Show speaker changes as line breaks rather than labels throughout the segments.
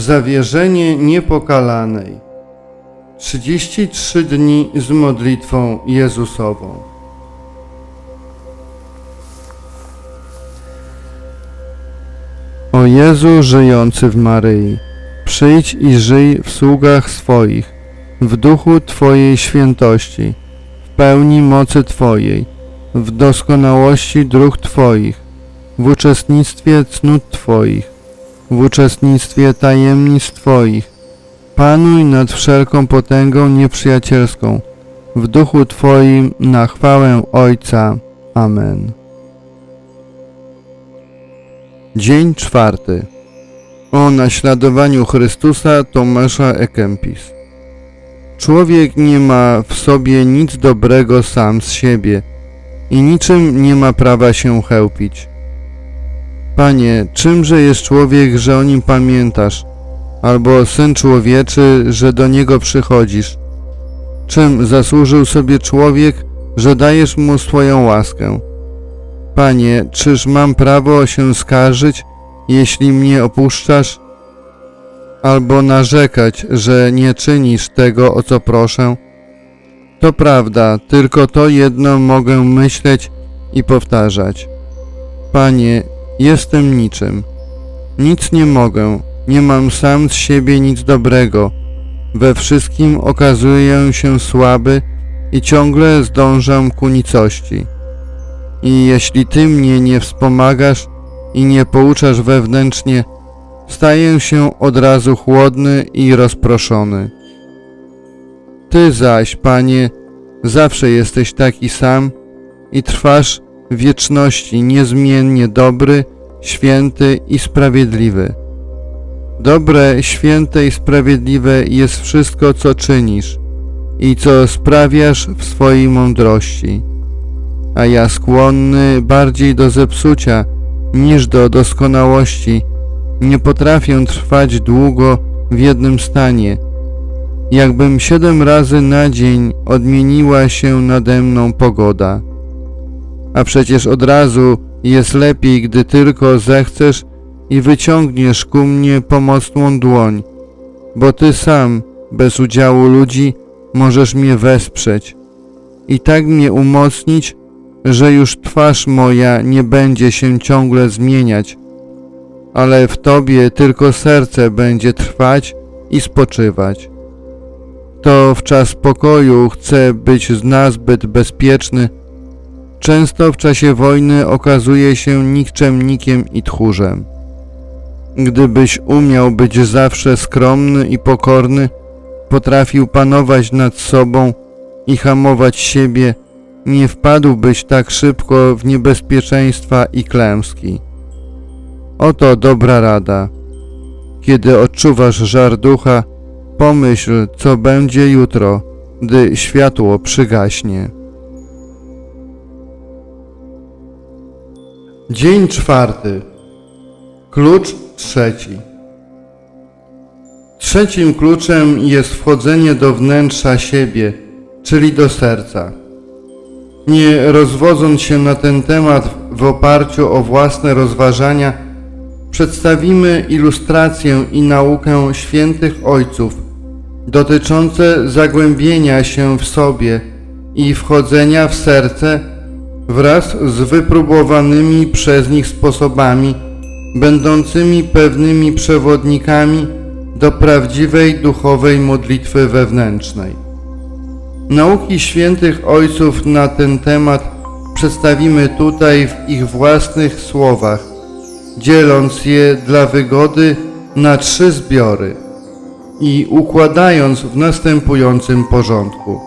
Zawierzenie niepokalanej. 33 dni z modlitwą Jezusową. O Jezu żyjący w Maryi, przyjdź i żyj w sługach swoich, w duchu Twojej świętości, w pełni mocy Twojej, w doskonałości dróg Twoich, w uczestnictwie cnót Twoich, w uczestnictwie tajemnic Twoich. Panuj nad wszelką potęgą nieprzyjacielską, w duchu Twoim na chwałę Ojca. Amen. Dzień czwarty. O naśladowaniu Chrystusa Tomasza Ekempis. Człowiek nie ma w sobie nic dobrego sam z siebie i niczym nie ma prawa się chełpić. Panie, czymże jest człowiek, że o nim pamiętasz, albo syn człowieczy, że do niego przychodzisz? Czym zasłużył sobie człowiek, że dajesz mu swoją łaskę? Panie, czyż mam prawo się skarżyć, jeśli mnie opuszczasz? Albo narzekać, że nie czynisz tego, o co proszę? To prawda, tylko to jedno mogę myśleć i powtarzać. Panie, jestem niczym. Nic nie mogę, nie mam sam z siebie nic dobrego. We wszystkim okazuję się słaby i ciągle zdążam ku nicości. I jeśli Ty mnie nie wspomagasz i nie pouczasz wewnętrznie, staję się od razu chłodny i rozproszony. Ty zaś, Panie, zawsze jesteś taki sam i trwasz wieczności niezmiennie dobry, święty i sprawiedliwy. Dobre, święte i sprawiedliwe jest wszystko, co czynisz i co sprawiasz w swojej mądrości a ja skłonny bardziej do zepsucia niż do doskonałości, nie potrafię trwać długo w jednym stanie. Jakbym siedem razy na dzień odmieniła się nade mną pogoda. A przecież od razu jest lepiej, gdy tylko zechcesz i wyciągniesz ku mnie pomocną dłoń, bo Ty sam, bez udziału ludzi, możesz mnie wesprzeć i tak mnie umocnić, że już twarz moja nie będzie się ciągle zmieniać, ale w Tobie tylko serce będzie trwać i spoczywać. Kto w czas pokoju chce być z nas zbyt bezpieczny, często w czasie wojny okazuje się nikczemnikiem i tchórzem. Gdybyś umiał być zawsze skromny i pokorny, potrafił panować nad sobą i hamować siebie, nie wpadłbyś tak szybko w niebezpieczeństwa i klęski. Oto dobra rada. Kiedy odczuwasz żar ducha, pomyśl, co będzie jutro, gdy światło przygaśnie. Dzień czwarty. Klucz trzeci. Trzecim kluczem jest wchodzenie do wnętrza siebie, czyli do serca. Nie rozwodząc się na ten temat w oparciu o własne rozważania, przedstawimy ilustrację i naukę świętych ojców dotyczące zagłębienia się w sobie i wchodzenia w serce wraz z wypróbowanymi przez nich sposobami, będącymi pewnymi przewodnikami do prawdziwej duchowej modlitwy wewnętrznej. Nauki świętych ojców na ten temat przedstawimy tutaj w ich własnych słowach, dzieląc je dla wygody na trzy zbiory i układając w następującym porządku.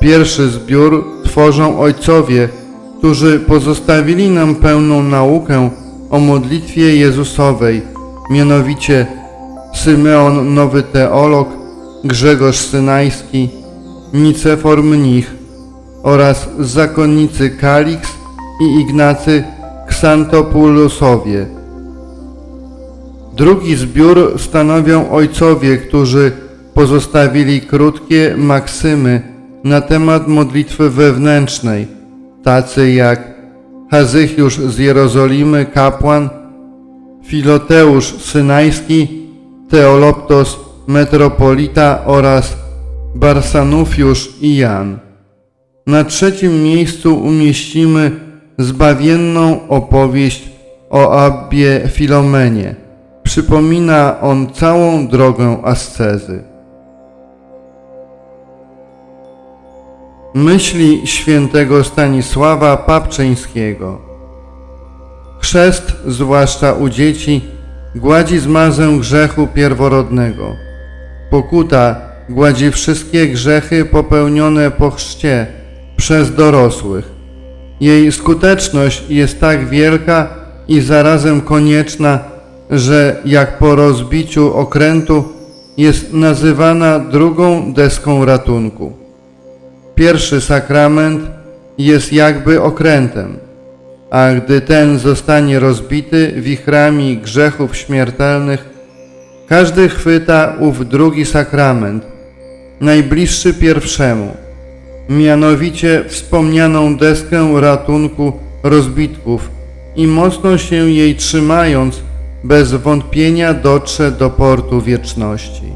Pierwszy zbiór tworzą ojcowie, którzy pozostawili nam pełną naukę o modlitwie Jezusowej, mianowicie Symeon Nowy Teolog, Grzegorz Synajski, Nicefor Mnich oraz zakonnicy Kalix i Ignacy Ksantopulusowie. Drugi zbiór stanowią ojcowie, którzy pozostawili krótkie maksymy temat modlitwy wewnętrznej, tacy jak Hazychiusz z Jerozolimy, kapłan, Filoteusz Synajski Teoloptos, metropolita oraz Barsanufiusz i Jan. Na trzecim miejscu umieścimy zbawienną opowieść o Abbie Filomenie. Przypomina on całą drogę ascezy. Myśli świętego Stanisława Papczyńskiego Chrzest, zwłaszcza u dzieci, gładzi zmazę grzechu pierworodnego. Pokuta gładzi wszystkie grzechy popełnione po chrzcie przez dorosłych. Jej skuteczność jest tak wielka i zarazem konieczna, że jak po rozbiciu okrętu jest nazywana drugą deską ratunku. Pierwszy sakrament jest jakby okrętem, a gdy ten zostanie rozbity wichrami grzechów śmiertelnych, każdy chwyta ów drugi sakrament, najbliższy pierwszemu, mianowicie wspomnianą deskę ratunku rozbitków i mocno się jej trzymając, bez wątpienia dotrze do portu wieczności.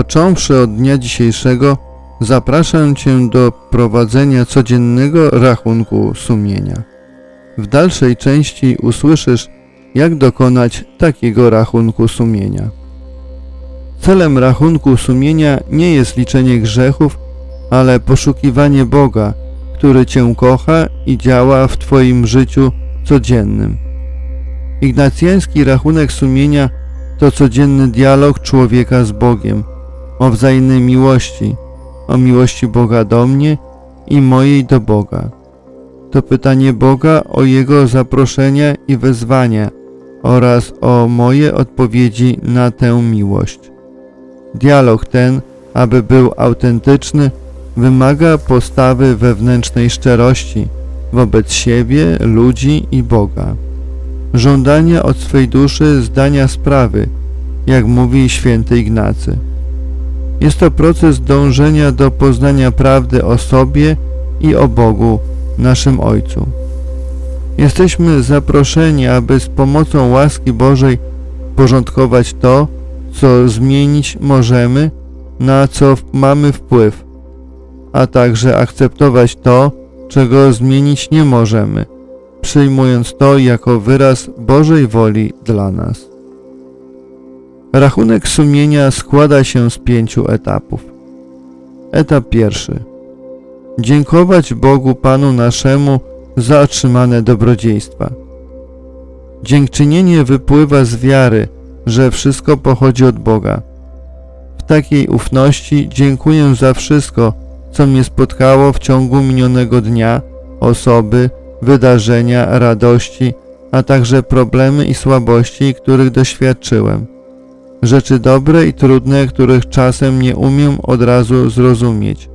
Począwszy od dnia dzisiejszego, zapraszam Cię do prowadzenia codziennego rachunku sumienia. W dalszej części usłyszysz, jak dokonać takiego rachunku sumienia. Celem rachunku sumienia nie jest liczenie grzechów, ale poszukiwanie Boga, który Cię kocha i działa w Twoim życiu codziennym. Ignacjański rachunek sumienia to codzienny dialog człowieka z Bogiem, o wzajemnej miłości, o miłości Boga do mnie i mojej do Boga. To pytanie Boga o Jego zaproszenia i wezwania oraz o moje odpowiedzi na tę miłość. Dialog ten, aby był autentyczny, wymaga postawy wewnętrznej szczerości wobec siebie, ludzi i Boga. Żądania od swej duszy zdania sprawy, jak mówi święty Ignacy. Jest to proces dążenia do poznania prawdy o sobie i o Bogu, naszym Ojcu. Jesteśmy zaproszeni, aby z pomocą łaski Bożej porządkować to, co zmienić możemy, na co mamy wpływ, a także akceptować to, czego zmienić nie możemy, przyjmując to jako wyraz Bożej woli dla nas. Rachunek sumienia składa się z pięciu etapów. Etap pierwszy. Dziękować Bogu Panu naszemu za otrzymane dobrodziejstwa. Dziękczynienie wypływa z wiary, że wszystko pochodzi od Boga. W takiej ufności dziękuję za wszystko, co mnie spotkało w ciągu minionego dnia, osoby, wydarzenia, radości, a także problemy i słabości, których doświadczyłem. Rzeczy dobre i trudne, których czasem nie umiem od razu zrozumieć.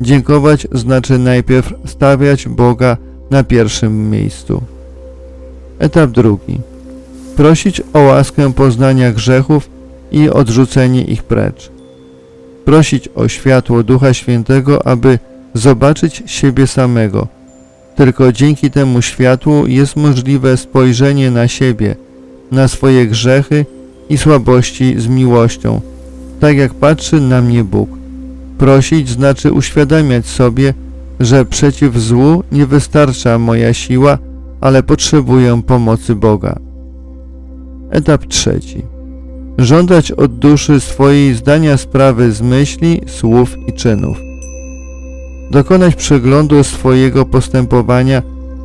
Dziękować znaczy najpierw stawiać Boga na pierwszym miejscu. Etap drugi. Prosić o łaskę poznania grzechów i odrzucenie ich precz. Prosić o światło Ducha Świętego, aby zobaczyć siebie samego. Tylko dzięki temu światłu jest możliwe spojrzenie na siebie, na swoje grzechy i słabości z miłością, tak jak patrzy na mnie Bóg. Prosić znaczy uświadamiać sobie, że przeciw złu nie wystarcza moja siła, ale potrzebuję pomocy Boga. Etap trzeci. Żądać od duszy swojej zdania sprawy z myśli, słów i czynów. Dokonać przeglądu swojego postępowania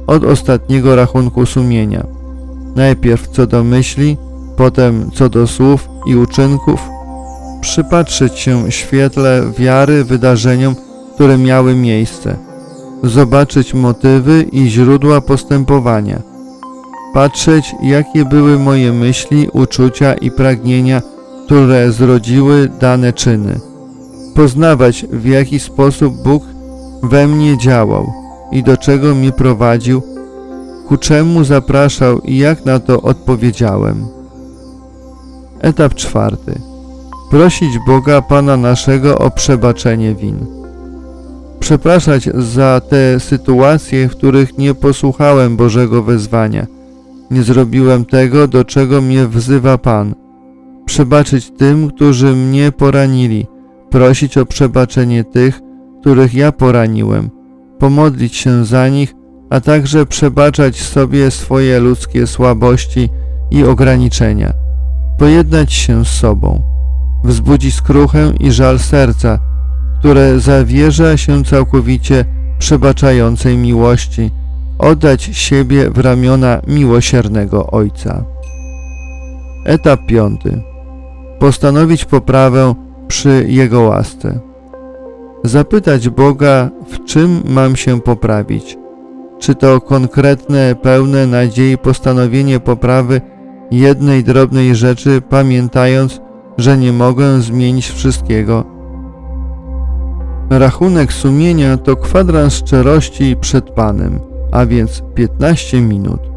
od ostatniego rachunku sumienia. Najpierw co do myśli, potem co do słów i uczynków. Przypatrzyć się świetle wiary wydarzeniom, które miały miejsce. Zobaczyć motywy i źródła postępowania patrzeć, jakie były moje myśli, uczucia i pragnienia, które zrodziły dane czyny. Poznawać, w jaki sposób Bóg we mnie działał i do czego mnie prowadził, ku czemu zapraszał i jak na to odpowiedziałem. Etap czwarty. Prosić Boga Pana naszego o przebaczenie win. Przepraszać za te sytuacje, w których nie posłuchałem Bożego wezwania. Nie zrobiłem tego, do czego mnie wzywa Pan. Przebaczyć tym, którzy mnie poranili. Prosić o przebaczenie tych, których ja poraniłem. Pomodlić się za nich, a także przebaczać sobie swoje ludzkie słabości i ograniczenia. Pojednać się z sobą. Wzbudzić skruchę i żal serca, które zawierza się całkowicie przebaczającej miłości, oddać siebie w ramiona miłosiernego Ojca. Etap piąty. Postanowić poprawę przy Jego łasce. Zapytać Boga, w czym mam się poprawić. Czy to konkretne, pełne nadziei postanowienie poprawy jednej drobnej rzeczy, pamiętając, że nie mogę zmienić wszystkiego. Rachunek sumienia to kwadrans szczerości przed Panem, a więc 15 minut.